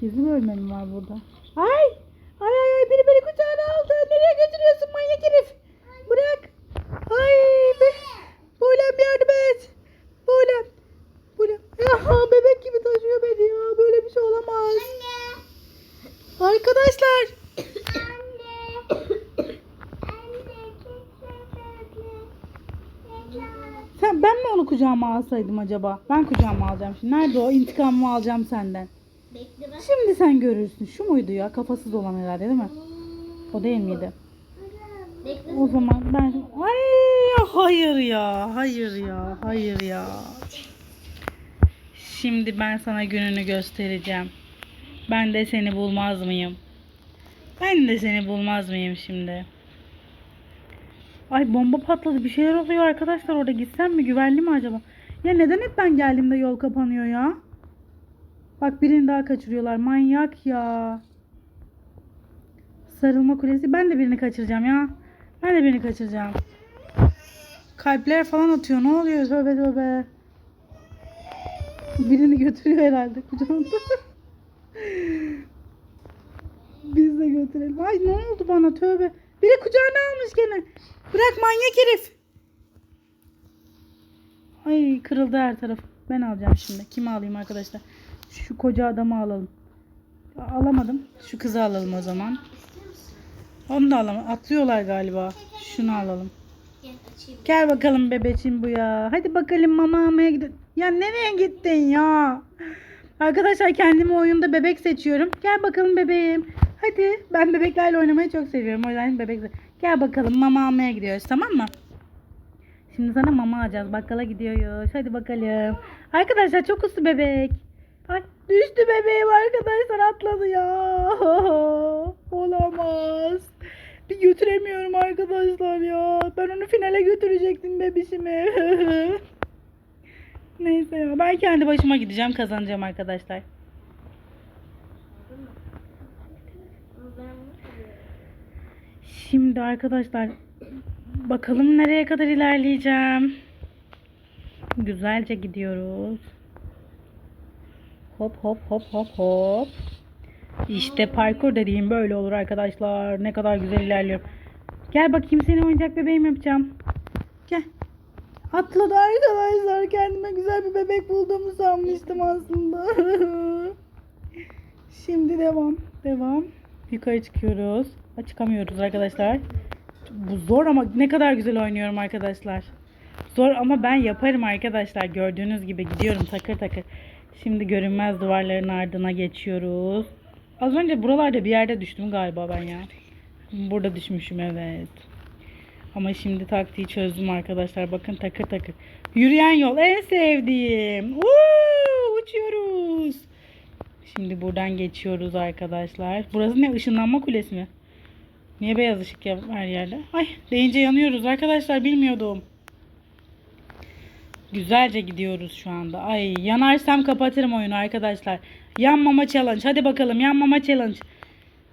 Gizli bölme mi var burada? Ay! Ay ay ay biri beni kucağına aldı. Nereye götürüyorsun manyak herif? Bırak. Ay be. Buğlem yardım et. Buğlem. Buğlem. Ya bebek gibi taşıyor beni ya. Böyle bir şey olamaz. Arkadaşlar. Sen ben mi onu kucağıma alsaydım acaba? Ben kucağıma alacağım şimdi. Nerede o? İntikamımı alacağım senden. Bekle bak. Şimdi sen görürsün. Şu muydu ya? Kafasız olan herhalde değil mi? O değil miydi? Bekle. O zaman ben... Ay hayır ya. Hayır ya. Hayır ya. Şimdi ben sana gününü göstereceğim. Ben de seni bulmaz mıyım? Ben de seni bulmaz mıyım şimdi? Ay bomba patladı. Bir şeyler oluyor arkadaşlar orada. Gitsem mi? Güvenli mi acaba? Ya neden hep ben geldiğimde yol kapanıyor ya? Bak birini daha kaçırıyorlar. Manyak ya. Sarılma kulesi. Ben de birini kaçıracağım ya. Ben de birini kaçıracağım. Kalpler falan atıyor. Ne oluyor? Tövbe tövbe. Birini götürüyor herhalde kucağında. Biz de götürelim. Ay ne oldu bana tövbe. Biri kucağına almış gene. Bırak manyak herif. Ay kırıldı her taraf. Ben alacağım şimdi. Kimi alayım arkadaşlar? Şu koca adamı alalım. Alamadım. Şu kızı alalım o zaman. Onu da alalım. Atlıyorlar galiba. Şunu alalım. Gel bakalım bebeçim bu ya. Hadi bakalım mama almaya gidelim. Ya nereye gittin ya? Arkadaşlar kendime oyunda bebek seçiyorum. Gel bakalım bebeğim. Hadi. Ben bebeklerle oynamayı çok seviyorum. O yüzden bebek Gel bakalım mama almaya gidiyoruz tamam mı? Şimdi sana mama alacağız. Bakkala gidiyoruz. Hadi bakalım. Arkadaşlar çok uslu bebek. Düştü bebeğim arkadaşlar atladı ya. Olamaz. Bir götüremiyorum arkadaşlar ya. Ben onu finale götürecektim bebişimi. Neyse ya. Ben kendi başıma gideceğim kazanacağım arkadaşlar. Şimdi arkadaşlar bakalım nereye kadar ilerleyeceğim. Güzelce gidiyoruz. Hop hop hop hop hop. İşte parkur dediğim böyle olur arkadaşlar. Ne kadar güzel ilerliyorum. Gel bakayım seni oyuncak bebeğim yapacağım. Gel. Atladı arkadaşlar. Kendime güzel bir bebek bulduğumu sanmıştım aslında. Şimdi devam. Devam. Yukarı çıkıyoruz. Çıkamıyoruz arkadaşlar. Bu zor ama ne kadar güzel oynuyorum arkadaşlar. Zor ama ben yaparım arkadaşlar. Gördüğünüz gibi gidiyorum takır takır. Şimdi görünmez duvarların ardına geçiyoruz. Az önce buralarda bir yerde düştüm galiba ben ya. Burada düşmüşüm evet. Ama şimdi taktiği çözdüm arkadaşlar. Bakın takır takır. Yürüyen yol en sevdiğim. Uuu, uçuyoruz. Şimdi buradan geçiyoruz arkadaşlar. Burası ne? Işınlanma kulesi mi? Niye beyaz ışık her yerde? Ay deyince yanıyoruz arkadaşlar bilmiyordum. Güzelce gidiyoruz şu anda. Ay yanarsam kapatırım oyunu arkadaşlar. Yanmama challenge. Hadi bakalım yanmama challenge.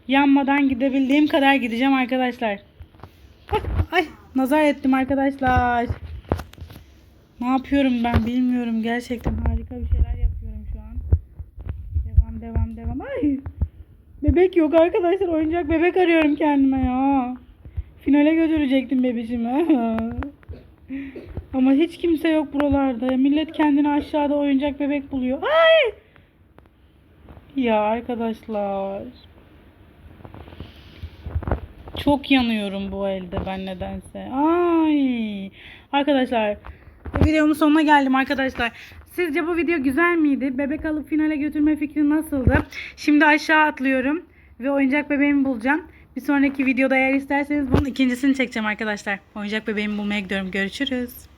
Yanmadan gidebildiğim kadar gideceğim arkadaşlar. Ay, nazar ettim arkadaşlar. Ne yapıyorum ben bilmiyorum. Gerçekten harika bir şeyler yapıyorum şu an. Devam devam devam. Ay. Bebek yok arkadaşlar. Oyuncak bebek arıyorum kendime ya. Finale götürecektim bebişimi. Ama hiç kimse yok buralarda. Millet kendini aşağıda oyuncak bebek buluyor. Ay! Ya arkadaşlar. Çok yanıyorum bu elde ben nedense. Ay! Arkadaşlar videomun sonuna geldim arkadaşlar. Sizce bu video güzel miydi? Bebek alıp finale götürme fikri nasıldı? Şimdi aşağı atlıyorum ve oyuncak bebeğimi bulacağım. Bir sonraki videoda eğer isterseniz bunun ikincisini çekeceğim arkadaşlar. Oyuncak bebeğimi bulmaya gidiyorum. Görüşürüz.